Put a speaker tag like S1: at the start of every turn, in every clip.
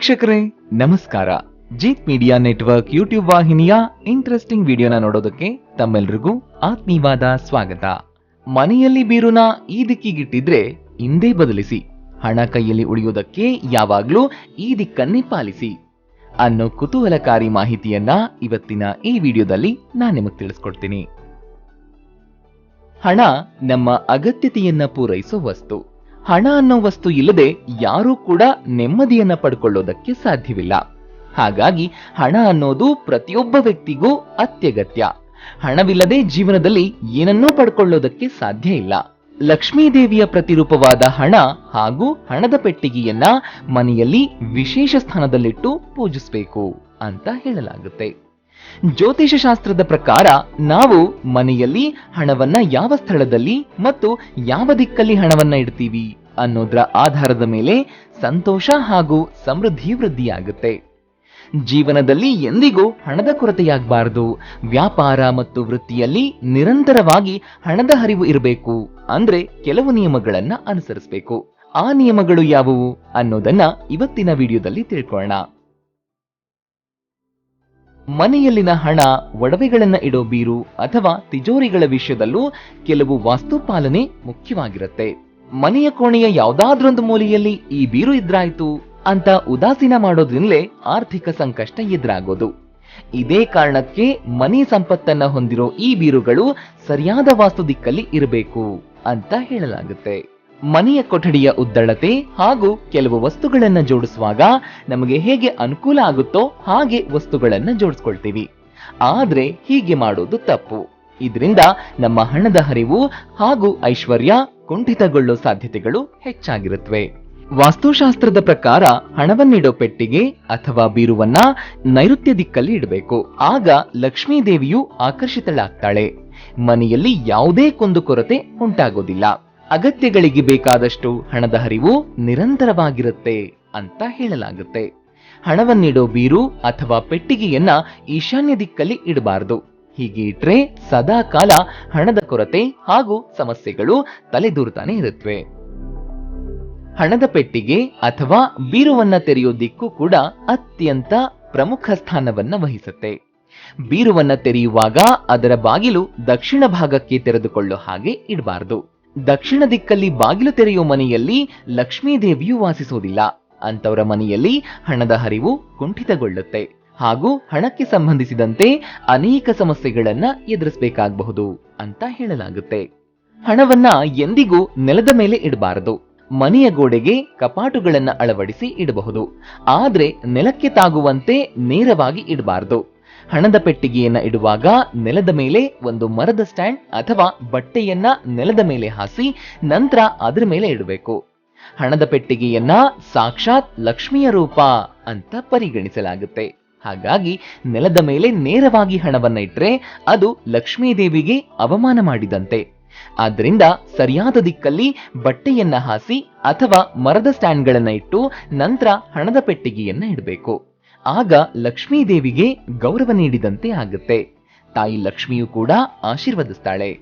S1: ವೀಕ್ಷಕರೇ, ನಮಸ್ಕಾರ. Jeet media network YouTube ವಾಹಿನಿಯ ಇಂಟ್ರೆಸ್ಟಿಂಗ್ ವಿಡಿಯೋನ ನೋಡೋದಕ್ಕೆ ತಮ್ಮೆಲ್ರಿಗೂ ಆತ್ಮೀಯವಾದ ಸ್ವಾಗತ. ಮನೆಯಲ್ಲಿ ಬೀರುನ ಈ ದಿಕ್ಕಿಗಿಟ್ಟಿದ್ರೆ ಹಿಂದೆ ಬದಲಿಸಿ, ಹಣ ಕೈಯಲ್ಲಿ ಉಳಿಯೋದಕ್ಕೆ ಯಾವಾಗ್ಲೂ ಈ ದಿಕ್ಕನ್ನೇ ಪಾಲಿಸಿ ಅನ್ನೋ ಕುತೂಹಲಕಾರಿ ಮಾಹಿತಿಯನ್ನ ಇವತ್ತಿನ ಈ ವಿಡಿಯೋದಲ್ಲಿ ನಾನು ನಿಮಗೆ ತಿಳಿಸ್ಕೊಡ್ತೀನಿ. ಹಣ ನಮ್ಮ ಅಗತ್ಯತೆಯನ್ನ ಪೂರೈಸೋ ವಸ್ತು. ಹಣ ಅನ್ನೋ ವಸ್ತು ಇಲ್ಲದೆ ಯಾರೂ ಕೂಡ ನೆಮ್ಮದಿಯನ್ನ ಪಡ್ಕೊಳ್ಳೋದಕ್ಕೆ ಸಾಧ್ಯವಿಲ್ಲ. ಹಾಗಾಗಿ ಹಣ ಅನ್ನೋದು ಪ್ರತಿಯೊಬ್ಬ ವ್ಯಕ್ತಿಗೂ ಅತ್ಯಗತ್ಯ. ಹಣವಿಲ್ಲದೆ ಜೀವನದಲ್ಲಿ ಏನನ್ನೂ ಪಡ್ಕೊಳ್ಳೋದಕ್ಕೆ ಸಾಧ್ಯ ಇಲ್ಲ. ಲಕ್ಷ್ಮೀದೇವಿಯ ಪ್ರತಿರೂಪವಾದ ಹಣ ಹಾಗೂ ಹಣದ ಪೆಟ್ಟಿಗೆಯನ್ನ ಮನೆಯಲ್ಲಿ ವಿಶೇಷ ಸ್ಥಾನದಲ್ಲಿಟ್ಟು ಪೂಜಿಸಬೇಕು ಅಂತ ಹೇಳಲಾಗುತ್ತೆ. ಜ್ಯೋತಿಷ ಶಾಸ್ತ್ರದ ಪ್ರಕಾರ ನಾವು ಮನೆಯಲ್ಲಿ ಹಣವನ್ನ ಯಾವ ಸ್ಥಳದಲ್ಲಿ ಮತ್ತು ಯಾವ ದಿಕ್ಕಲ್ಲಿ ಹಣವನ್ನ ಇಡ್ತೀವಿ ಅನ್ನೋದ್ರ ಆಧಾರದ ಮೇಲೆ ಸಂತೋಷ ಹಾಗೂ ಸಮೃದ್ಧಿ ವೃದ್ಧಿಯಾಗುತ್ತೆ. ಜೀವನದಲ್ಲಿ ಎಂದಿಗೂ ಹಣದ ಕೊರತೆಯಾಗಬಾರದು. ವ್ಯಾಪಾರ ಮತ್ತು ವೃತ್ತಿಯಲ್ಲಿ ನಿರಂತರವಾಗಿ ಹಣದ ಹರಿವು ಇರಬೇಕು. ಅಂದ್ರೆ ಕೆಲವು ನಿಯಮಗಳನ್ನ ಅನುಸರಿಸಬೇಕು. ಆ ನಿಯಮಗಳು ಯಾವುವು ಅನ್ನೋದನ್ನ ಇವತ್ತಿನ ವಿಡಿಯೋದಲ್ಲಿ ತಿಳ್ಕೊಳ್ಳೋಣ ಮನೆಯಲ್ಲಿನ ಹಣ, ಒಡವೆಗಳನ್ನ ಇಡೋ ಬೀರು ಅಥವಾ ತಿಜೋರಿಗಳ ವಿಷಯದಲ್ಲೂ ಕೆಲವು ವಾಸ್ತು ಪಾಲನೆ ಮುಖ್ಯವಾಗಿರುತ್ತೆ. ಮನೆಯ ಕೋಣೆಯ ಯಾವ್ದಾದ್ರೊಂದು ಮೂಲೆಯಲ್ಲಿ ಈ ಬೀರು ಇದ್ರಾಯ್ತು ಅಂತ ಉದಾಸೀನ ಮಾಡೋದ್ರಿಂದಲೇ ಆರ್ಥಿಕ ಸಂಕಷ್ಟ ಎದುರಾಗೋದು. ಇದೇ ಕಾರಣಕ್ಕೆ ಮನೆ ಸಂಪತ್ತನ್ನ ಹೊಂದಿರೋ ಈ ಬೀರುಗಳು ಸರಿಯಾದ ವಾಸ್ತು ದಿಕ್ಕಲ್ಲಿ ಇರಬೇಕು ಅಂತ ಹೇಳಲಾಗುತ್ತೆ. ಮನೆಯ ಕೊಠಡಿಯ ಉದ್ದಳತೆ ಹಾಗೂ ಕೆಲವು ವಸ್ತುಗಳನ್ನು ಜೋಡಿಸುವಾಗ ನಮಗೆ ಹೇಗೆ ಅನುಕೂಲ ಆಗುತ್ತೋ ಹಾಗೆ ವಸ್ತುಗಳನ್ನು ಜೋಡಿಸ್ಕೊಳ್ತೀವಿ. ಆದ್ರೆ ಹೀಗೆ ಮಾಡೋದು ತಪ್ಪು. ಇದರಿಂದ ನಮ್ಮ ಹಣದ ಹರಿವು ಹಾಗೂ ಐಶ್ವರ್ಯ ಕುಂಠಿತಗೊಳ್ಳೋ ಸಾಧ್ಯತೆಗಳು ಹೆಚ್ಚಾಗಿರುತ್ತವೆ ವಾಸ್ತುಶಾಸ್ತ್ರದ ಪ್ರಕಾರ ಹಣವನ್ನಿಡೋ ಪೆಟ್ಟಿಗೆ ಅಥವಾ ಬೀರುವನ್ನ ನೈಋತ್ಯ ದಿಕ್ಕಲ್ಲಿ ಇಡಬೇಕು. ಆಗ ಲಕ್ಷ್ಮೀ ದೇವಿಯು ಆಕರ್ಷಿತಳಾಗ್ತಾಳೆ. ಮನೆಯಲ್ಲಿ ಯಾವುದೇ ಕುಂದುಕೊರತೆ ಉಂಟಾಗೋದಿಲ್ಲ. ಅಗತ್ಯಗಳಿಗೆ ಬೇಕಾದಷ್ಟು ಹಣದ ಹರಿವು ನಿರಂತರವಾಗಿರುತ್ತೆ ಅಂತ ಹೇಳಲಾಗುತ್ತೆ. ಹಣವನ್ನಿಡೋ ಬೀರು ಅಥವಾ ಪೆಟ್ಟಿಗೆಯನ್ನ ಈಶಾನ್ಯ ದಿಕ್ಕಲ್ಲಿ ಇಡಬಾರದು. ಹೀಗೆ ಇಟ್ರೆ ಸದಾ ಕಾಲ ಹಣದ ಕೊರತೆ ಹಾಗೂ ಸಮಸ್ಯೆಗಳು ತಲೆದೂರ್ತಾನೆ ಇರುತ್ತವೆ ಹಣದ ಪೆಟ್ಟಿಗೆ ಅಥವಾ ಬೀರುವನ್ನ ತೆರೆಯೋ ದಿಕ್ಕು ಕೂಡ ಅತ್ಯಂತ ಪ್ರಮುಖ ಸ್ಥಾನವನ್ನ ವಹಿಸುತ್ತೆ. ಬೀರುವನ್ನ ತೆರೆಯುವಾಗ ಅದರ ಬಾಗಿಲು ದಕ್ಷಿಣ ಭಾಗಕ್ಕೆ ತೆರೆದುಕೊಳ್ಳೋ ಹಾಗೆ ಇಡಬಾರದು. ದಕ್ಷಿಣ ದಿಕ್ಕಲ್ಲಿ ಬಾಗಿಲು ತೆರೆಯುವ ಮನೆಯಲ್ಲಿ ಲಕ್ಷ್ಮೀ ದೇವಿಯು ವಾಸಿಸೋದಿಲ್ಲ. ಅಂತವರ ಮನೆಯಲ್ಲಿ ಹಣದ ಹರಿವು ಕುಂಠಿತಗೊಳ್ಳುತ್ತೆ. ಹಾಗೂ ಹಣಕ್ಕೆ ಸಂಬಂಧಿಸಿದಂತೆ ಅನೇಕ ಸಮಸ್ಯೆಗಳನ್ನ ಎದುರಿಸಬೇಕಾಗಬಹುದು ಅಂತ ಹೇಳಲಾಗುತ್ತೆ. ಹಣವನ್ನ ಎಂದಿಗೂ ನೆಲದ ಮೇಲೆ ಇಡಬಾರದು. ಮನೆಯ ಗೋಡೆಗೆ ಕಪಾಟುಗಳನ್ನ ಅಳವಡಿಸಿ ಇಡಬಹುದು. ಆದ್ರೆ ನೆಲಕ್ಕೆ ತಾಗುವಂತೆ ನೇರವಾಗಿ ಇಡಬಾರದು. ಹಣದ ಪೆಟ್ಟಿಗೆಯನ್ನ ಇಡುವಾಗ ನೆಲದ ಮೇಲೆ ಒಂದು ಮರದ ಸ್ಟ್ಯಾಂಡ್ ಅಥವಾ ಬಟ್ಟೆಯನ್ನ ನೆಲದ ಮೇಲೆ ಹಾಸಿ ನಂತರ ಅದರ ಮೇಲೆ ಇಡಬೇಕು. ಹಣದ ಪೆಟ್ಟಿಗೆಯನ್ನ ಸಾಕ್ಷಾತ್ ಲಕ್ಷ್ಮಿಯ ರೂಪ ಅಂತ ಪರಿಗಣಿಸಲಾಗುತ್ತೆ. ಹಾಗಾಗಿ ನೆಲದ ಮೇಲೆ ನೇರವಾಗಿ ಹಣವನ್ನ ಇಟ್ರೆ ಅದು ಲಕ್ಷ್ಮೀ ದೇವಿಗೆ ಅವಮಾನ ಮಾಡಿದಂತೆ. ಆದ್ದರಿಂದ ಸರಿಯಾದ ದಿಕ್ಕಲ್ಲಿ ಬಟ್ಟೆಯನ್ನ ಹಾಸಿ ಅಥವಾ ಮರದ ಸ್ಟ್ಯಾಂಡ್ಗಳನ್ನ ಇಟ್ಟು ನಂತರ ಹಣದ ಪೆಟ್ಟಿಗೆಯನ್ನ ಇಡಬೇಕು. ಆಗ ಲಕ್ಷ್ಮೀದೇವಿಗೆ ಗೌರವ ನೀಡಿದಂತೆ ಆಗುತ್ತೆ. ತಾಯಿ ಲಕ್ಷ್ಮಿಯು ಕೂಡ ಆಶೀರ್ವದಿಸ್ತಾಳೆ.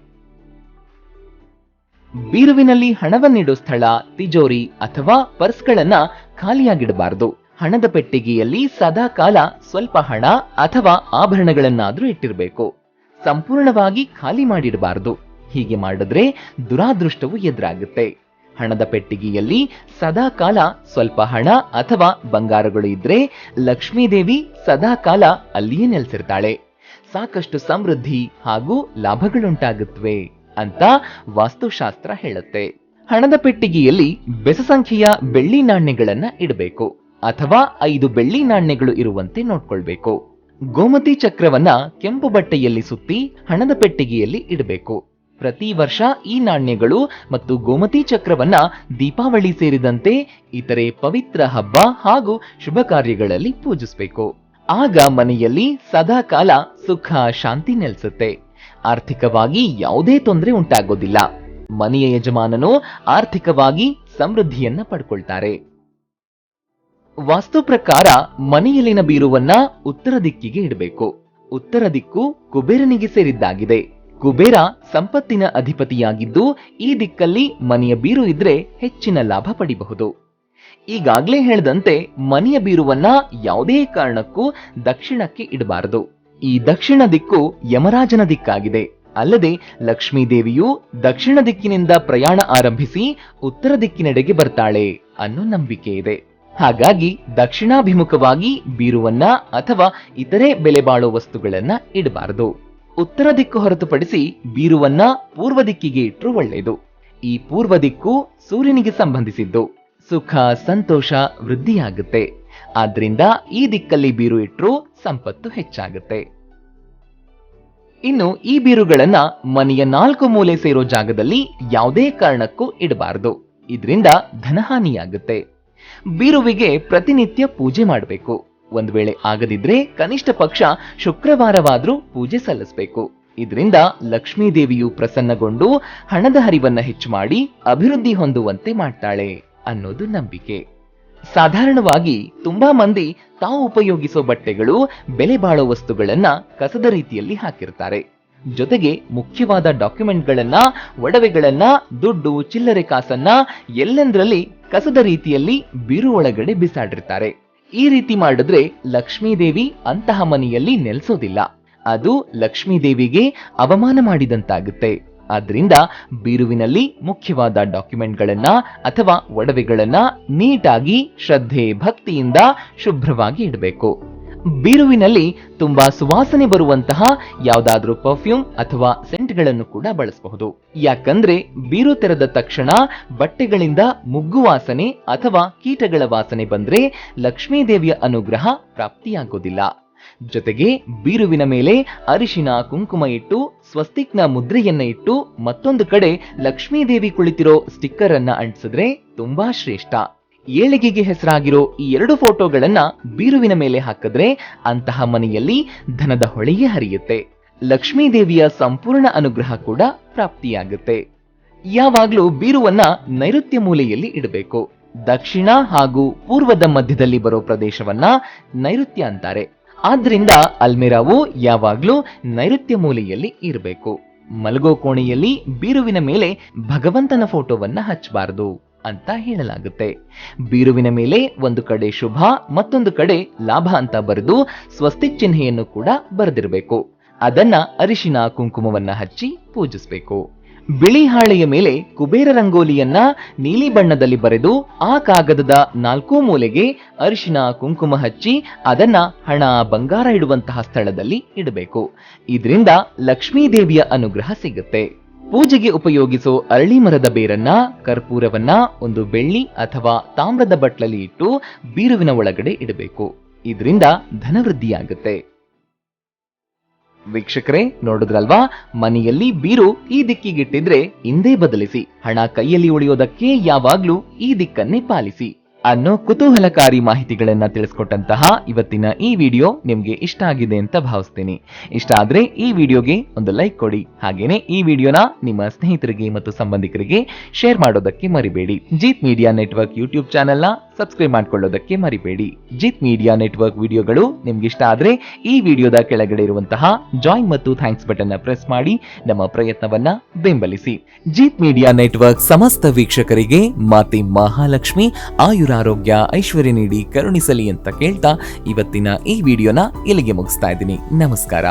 S1: ಬೀರುವಿನಲ್ಲಿ ಹಣವನ್ನಿಡೋ ಸ್ಥಳ, ತಿಜೋರಿ ಅಥವಾ ಪರ್ಸ್ಗಳನ್ನ ಖಾಲಿಯಾಗಿಡಬಾರದು. ಹಣದ ಪೆಟ್ಟಿಗೆಯಲ್ಲಿ ಸದಾ ಕಾಲ ಸ್ವಲ್ಪ ಹಣ ಅಥವಾ ಆಭರಣಗಳನ್ನಾದ್ರೂ ಇಟ್ಟಿರಬೇಕು. ಸಂಪೂರ್ಣವಾಗಿ ಖಾಲಿ ಮಾಡಿಡಬಾರದು. ಹೀಗೆ ಮಾಡಿದ್ರೆ ದುರಾದೃಷ್ಟವು ಎದುರಾಗುತ್ತೆ. ಹಣದ ಪೆಟ್ಟಿಗೆಯಲ್ಲಿ ಸದಾಕಾಲ ಸ್ವಲ್ಪ ಹಣ ಅಥವಾ ಬಂಗಾರಗಳು ಇದ್ರೆ ಲಕ್ಷ್ಮೀದೇವಿ ಸದಾಕಾಲ ಸದಾ ಕಾಲ ಅಲ್ಲಿಯೇ ನೆಲೆಸಿರ್ತಾಳೆ. ಸಾಕಷ್ಟು ಸಮೃದ್ಧಿ ಹಾಗೂ ಲಾಭಗಳುಂಟಾಗುತ್ತವೆ ಅಂತ ವಾಸ್ತುಶಾಸ್ತ್ರ ಹೇಳುತ್ತೆ. ಹಣದ ಪೆಟ್ಟಿಗೆಯಲ್ಲಿ ಬೆಸ ಸಂಖ್ಯೆಯ ಬೆಳ್ಳಿ ನಾಣ್ಯಗಳನ್ನ ಇಡಬೇಕು ಅಥವಾ ಐದು ಬೆಳ್ಳಿ ನಾಣ್ಯಗಳು ಇರುವಂತೆ ನೋಡ್ಕೊಳ್ಬೇಕು. ಗೋಮತಿ ಚಕ್ರವನ್ನ ಕೆಂಪು ಬಟ್ಟೆಯಲ್ಲಿ ಸುತ್ತಿ ಹಣದ ಪೆಟ್ಟಿಗೆಯಲ್ಲಿ ಇಡಬೇಕು. ಪ್ರತಿ ವರ್ಷ ಈ ನಾಣ್ಯಗಳು ಮತ್ತು ಗೋಮತಿ ಚಕ್ರವನ್ನ ದೀಪಾವಳಿ ಸೇರಿದಂತೆ ಇತರೆ ಪವಿತ್ರ ಹಬ್ಬ ಹಾಗೂ ಶುಭ ಕಾರ್ಯಗಳಲ್ಲಿ ಪೂಜಿಸಬೇಕು. ಆಗ ಮನೆಯಲ್ಲಿ ಸದಾ ಕಾಲ ಸುಖ, ಶಾಂತಿ ನೆಲೆಸುತ್ತೆ. ಆರ್ಥಿಕವಾಗಿ ಯಾವುದೇ ತೊಂದರೆ ಉಂಟಾಗೋದಿಲ್ಲ. ಮನೆಯ ಯಜಮಾನನು ಆರ್ಥಿಕವಾಗಿ ಸಮೃದ್ಧಿಯನ್ನ ಪಡ್ಕೊಳ್ತಾರೆ. ವಾಸ್ತು ಪ್ರಕಾರ ಮನೆಯಲ್ಲಿನ ಬೀರುವನ್ನ ಉತ್ತರ ದಿಕ್ಕಿಗೆ ಇಡಬೇಕು. ಉತ್ತರ ದಿಕ್ಕು ಕುಬೇರನಿಗೆ ಸೇರಿದ್ದಾಗಿದೆ. ಕುಬೇರ ಸಂಪತ್ತಿನ ಅಧಿಪತಿಯಾಗಿದ್ದು ಈ ದಿಕ್ಕಲ್ಲಿ ಮನೆಯ ಬೀರು ಇದ್ರೆ ಹೆಚ್ಚಿನ ಲಾಭ ಪಡಿಬಹುದು. ಈಗಾಗಲೇ ಹೇಳದಂತೆ ಮನೆಯ ಬೀರುವನ್ನ ಯಾವುದೇ ಕಾರಣಕ್ಕೂ ದಕ್ಷಿಣಕ್ಕೆ ಇಡಬಾರದು. ಈ ದಕ್ಷಿಣ ದಿಕ್ಕು ಯಮರಾಜನ ದಿಕ್ಕಾಗಿದೆ. ಅಲ್ಲದೆ ಲಕ್ಷ್ಮೀದೇವಿಯು ದಕ್ಷಿಣ ದಿಕ್ಕಿನಿಂದ ಪ್ರಯಾಣ ಆರಂಭಿಸಿ ಉತ್ತರ ದಿಕ್ಕಿನೆಡೆಗೆ ಬರ್ತಾಳೆ ಅನ್ನೋ ನಂಬಿಕೆ ಇದೆ. ಹಾಗಾಗಿ ದಕ್ಷಿಣಾಭಿಮುಖವಾಗಿ ಬೀರುವನ್ನ ಅಥವಾ ಇತರೆ ಬೆಲೆ ಬಾಳೋ ವಸ್ತುಗಳನ್ನ ಇಡಬಾರದು. ಉತ್ತರ ದಿಕ್ಕು ಹೊರತುಪಡಿಸಿ ಬೀರುವನ್ನ ಪೂರ್ವ ದಿಕ್ಕಿಗೆ ಇಟ್ಟರು ಒಳ್ಳೆಯದು. ಈ ಪೂರ್ವ ದಿಕ್ಕು ಸೂರ್ಯನಿಗೆ ಸಂಬಂಧಿಸಿದ್ದು. ಸುಖ, ಸಂತೋಷ ವೃದ್ಧಿಯಾಗುತ್ತೆ. ಆದ್ರಿಂದ ಈ ದಿಕ್ಕಲ್ಲಿ ಬೀರು ಇಟ್ಟರು ಸಂಪತ್ತು ಹೆಚ್ಚಾಗುತ್ತೆ. ಇನ್ನು ಈ ಬೀರುಗಳನ್ನ ಮನೆಯ ನಾಲ್ಕು ಮೂಲೆ ಸೇರೋ ಜಾಗದಲ್ಲಿ ಯಾವುದೇ ಕಾರಣಕ್ಕೂ ಇಡಬಾರದು. ಇದರಿಂದ ಧನಹಾನಿಯಾಗುತ್ತೆ. ಬೀರುವಿಗೆ ಪ್ರತಿನಿತ್ಯ ಪೂಜೆ ಮಾಡಬೇಕು. ಒಂದ್ ವೇಳೆ ಆಗದಿದ್ರೆ ಕನಿಷ್ಠ ಪಕ್ಷ ಶುಕ್ರವಾರವಾದ್ರೂ ಪೂಜೆ ಸಲ್ಲಿಸಬೇಕು. ಇದರಿಂದ ಲಕ್ಷ್ಮೀ ದೇವಿಯು ಪ್ರಸನ್ನಗೊಂಡು ಹಣದ ಹರಿವನ್ನ ಹೆಚ್ಚು ಮಾಡಿ ಅಭಿವೃದ್ಧಿ ಹೊಂದುವಂತೆ ಮಾಡ್ತಾಳೆ ಅನ್ನೋದು ನಂಬಿಕೆ. ಸಾಧಾರಣವಾಗಿ ತುಂಬಾ ಮಂದಿ ತಾವು ಉಪಯೋಗಿಸೋ ಬಟ್ಟೆಗಳು, ಬೆಲೆ ಬಾಳೋ ವಸ್ತುಗಳನ್ನ ಕಸದ ರೀತಿಯಲ್ಲಿ ಹಾಕಿರ್ತಾರೆ. ಜೊತೆಗೆ ಮುಖ್ಯವಾದ ಡಾಕ್ಯುಮೆಂಟ್ಗಳನ್ನ, ಒಡವೆಗಳನ್ನ, ದುಡ್ಡು, ಚಿಲ್ಲರೆ ಕಾಸನ್ನ ಎಲ್ಲೆಂದ್ರಲ್ಲಿ ಕಸದ ರೀತಿಯಲ್ಲಿ ಬಿರು ಒಳಗಡೆ ಬಿಸಾಡಿರ್ತಾರೆ. ಈ ರೀತಿ ಮಾಡಿದ್ರೆ ಲಕ್ಷ್ಮೀದೇವಿ ಅಂತಹ ಮನೆಯಲ್ಲಿ ನೆಲೆಸೋದಿಲ್ಲ. ಅದು ಲಕ್ಷ್ಮೀದೇವಿಗೆ ಅವಮಾನ ಮಾಡಿದಂತಾಗುತ್ತೆ. ಆದ್ರಿಂದ ಬೀರುವಿನಲ್ಲಿ ಮುಖ್ಯವಾದ ಡಾಕ್ಯುಮೆಂಟ್ಗಳನ್ನ ಅಥವಾ ಒಡವೆಗಳನ್ನ ನೀಟಾಗಿ ಶ್ರದ್ಧೆ ಭಕ್ತಿಯಿಂದ ಶುಭ್ರವಾಗಿ ಇಡಬೇಕು. ಬೀರುವಿನಲ್ಲಿ ತುಂಬಾ ಸುವಾಸನೆ ಬರುವಂತಹ ಯಾವುದಾದ್ರೂ ಪರ್ಫ್ಯೂಮ್ ಅಥವಾ ಸೆಂಟ್ಗಳನ್ನು ಕೂಡ ಬಳಸಬಹುದು. ಯಾಕಂದ್ರೆ ಬೀರು ತೆರೆದ ತಕ್ಷಣ ಬಟ್ಟೆಗಳಿಂದ ಮುಗ್ಗು ವಾಸನೆ ಅಥವಾ ಕೀಟಗಳ ವಾಸನೆ ಬಂದ್ರೆ ಲಕ್ಷ್ಮೀ ದೇವಿಯ ಅನುಗ್ರಹ ಪ್ರಾಪ್ತಿಯಾಗೋದಿಲ್ಲ. ಜೊತೆಗೆ ಬೀರುವಿನ ಮೇಲೆ ಅರಿಶಿನ, ಕುಂಕುಮ ಇಟ್ಟು, ಸ್ವಸ್ತಿಕ್ನ ಮುದ್ರೆಯನ್ನ ಇಟ್ಟು ಮತ್ತೊಂದು ಕಡೆ ಲಕ್ಷ್ಮೀ ದೇವಿ ಕುಳಿತಿರೋ ಸ್ಟಿಕ್ಕರ್ ಅನ್ನ ಅಂಟಿಸಿದ್ರೆ ತುಂಬಾ ಶ್ರೇಷ್ಠ. ಏಳಿಗೆಗೆ ಹೆಸರಾಗಿರೋ ಈ ಎರಡು ಫೋಟೋಗಳನ್ನ ಬೀರುವಿನ ಮೇಲೆ ಹಾಕಿದ್ರೆ ಅಂತಹ ಮನೆಯಲ್ಲಿ ಧನದ ಹೊಳೆಯೇ ಹರಿಯುತ್ತೆ. ಲಕ್ಷ್ಮೀ ದೇವಿಯ ಸಂಪೂರ್ಣ ಅನುಗ್ರಹ ಕೂಡ ಪ್ರಾಪ್ತಿಯಾಗುತ್ತೆ. ಯಾವಾಗ್ಲೂ ಬೀರುವನ್ನ ನೈಋತ್ಯ ಮೂಲೆಯಲ್ಲಿ ಇಡಬೇಕು. ದಕ್ಷಿಣ ಹಾಗೂ ಪೂರ್ವದ ಮಧ್ಯದಲ್ಲಿ ಬರೋ ಪ್ರದೇಶವನ್ನ ನೈಋತ್ಯ ಅಂತಾರೆ. ಆದ್ರಿಂದ ಅಲ್ಮೆರಾವು ಯಾವಾಗ್ಲೂ ನೈಋತ್ಯ ಮೂಲೆಯಲ್ಲಿ ಇರಬೇಕು. ಮಲಗೋ ಕೋಣೆಯಲ್ಲಿ ಬೀರುವಿನ ಮೇಲೆ ಭಗವಂತನ ಫೋಟೋವನ್ನ ಹಚ್ಚಬಾರದು ಅಂತ ಹೇಳಲಾಗುತ್ತೆ. ಬೀರುವಿನ ಮೇಲೆ ಒಂದು ಕಡೆ ಶುಭ, ಮತ್ತೊಂದು ಕಡೆ ಲಾಭ ಅಂತ ಬರೆದು ಸ್ವಸ್ತಿ ಚಿಹ್ನೆಯನ್ನು ಕೂಡ ಬರೆದಿರಬೇಕು. ಅದನ್ನ ಅರಿಶಿನ ಕುಂಕುಮವನ್ನ ಹಚ್ಚಿ ಪೂಜಿಸಬೇಕು. ಬಿಳಿ ಹಾಳೆಯ ಮೇಲೆ ಕುಬೇರ ರಂಗೋಲಿಯನ್ನ ನೀಲಿ ಬಣ್ಣದಲ್ಲಿ ಬರೆದು ಆ ಕಾಗದದ ನಾಲ್ಕೂ ಮೂಲೆಗೆ ಅರಿಶಿನ ಕುಂಕುಮ ಹಚ್ಚಿ ಅದನ್ನ ಹಣ, ಬಂಗಾರ ಇಡುವಂತಹ ಸ್ಥಳದಲ್ಲಿ ಇಡಬೇಕು. ಇದರಿಂದ ಲಕ್ಷ್ಮೀ ದೇವಿಯ ಅನುಗ್ರಹ ಸಿಗುತ್ತೆ. ಪೂಜೆಗೆ ಉಪಯೋಗಿಸೋ ಅರಳಿ ಮರದ ಬೇರನ್ನ, ಕರ್ಪೂರವನ್ನ, ಒಂದು ಬೆಳ್ಳಿ ಅಥವಾ ತಾಮ್ರದ ಬಟ್ಲಲ್ಲಿ ಇಟ್ಟು ಬೀರುವಿನ ಒಳಗಡೆ ಇಡಬೇಕು. ಇದರಿಂದ ಧನವೃದ್ಧಿಯಾಗುತ್ತೆ. ವೀಕ್ಷಕರೇ, ನೋಡಿದ್ರಲ್ವಾ? ಮನೆಯಲ್ಲಿ ಬೀರು ಈ ದಿಕ್ಕಿಗಿಟ್ಟಿದ್ರೆ ಹಿಂದೆ ಬದಲಿಸಿ, ಹಣ ಕೈಯಲ್ಲಿ ಉಳಿಯೋದಕ್ಕೆ ಯಾವಾಗ್ಲೂ ಈ ದಿಕ್ಕನ್ನೇ ಪಾಲಿಸಿ. ಅನ್ನೋ ಕುತೂಹಲಕಾರಿ ಮಾಹಿತಿಗಳನ್ನ ತಿಳಿಸ್ಕೊಟ್ಟಂತಹ ಇವತ್ತಿನ ಈ ವಿಡಿಯೋ ನಿಮ್ಗೆ ಇಷ್ಟ ಆಗಿದೆ ಅಂತ ಭಾವಿಸ್ತೀನಿ. ಇಷ್ಟ ಆದ್ರೆ ಈ ವಿಡಿಯೋಗೆ ಒಂದು ಲೈಕ್ ಕೊಡಿ. ಹಾಗೇನೆ ಈ ವಿಡಿಯೋನ ನಿಮ್ಮ ಸ್ನೇಹಿತರಿಗೆ ಮತ್ತು ಸಂಬಂಧಿಕರಿಗೆ ಶೇರ್ ಮಾಡೋದಕ್ಕೆ ಮರಿಬೇಡಿ. ಜೀತ್ ಮೀಡಿಯಾ ನೆಟ್ವರ್ಕ್ ಯೂಟ್ಯೂಬ್ ಚಾನೆಲ್ನ ಸಬ್ಸ್ಕ್ರೈಬ್ ಮಾಡ್ಕೊಳ್ಳೋದಕ್ಕೆ ಮರಿಬೇಡಿ. ಜಿತ್ ಮೀಡಿಯಾ ನೆಟ್ವರ್ಕ್ ವಿಡಿಯೋಗಳು ನಿಮ್ಗಿಷ್ಟ ಆದ್ರೆ ಈ ವಿಡಿಯೋದ ಕೆಳಗಡೆ ಇರುವಂತಹ ಜಾಯಿನ್ ಮತ್ತು ಥ್ಯಾಂಕ್ಸ್ ಬಟನ್ ಪ್ರೆಸ್ ಮಾಡಿ ನಮ್ಮ ಪ್ರಯತ್ನವನ್ನ ಬೆಂಬಲಿಸಿ. ಜಿತ್ ಮೀಡಿಯಾ ನೆಟ್ವರ್ಕ್ ಸಮಸ್ತ ವೀಕ್ಷಕರಿಗೆ ಮಾತೆ ಮಹಾಲಕ್ಷ್ಮಿ ಆಯುರಾರೋಗ್ಯ ಐಶ್ವರ್ಯ ನೀಡಿ ಕರುಣಿಸಲಿ ಅಂತ ಕೇಳ್ತಾ ಇವತ್ತಿನ ಈ ವಿಡಿಯೋನ ಇಲ್ಲಿಗೆ ಮುಗಿಸ್ತಾ ಇದ್ದೀನಿ. ನಮಸ್ಕಾರ.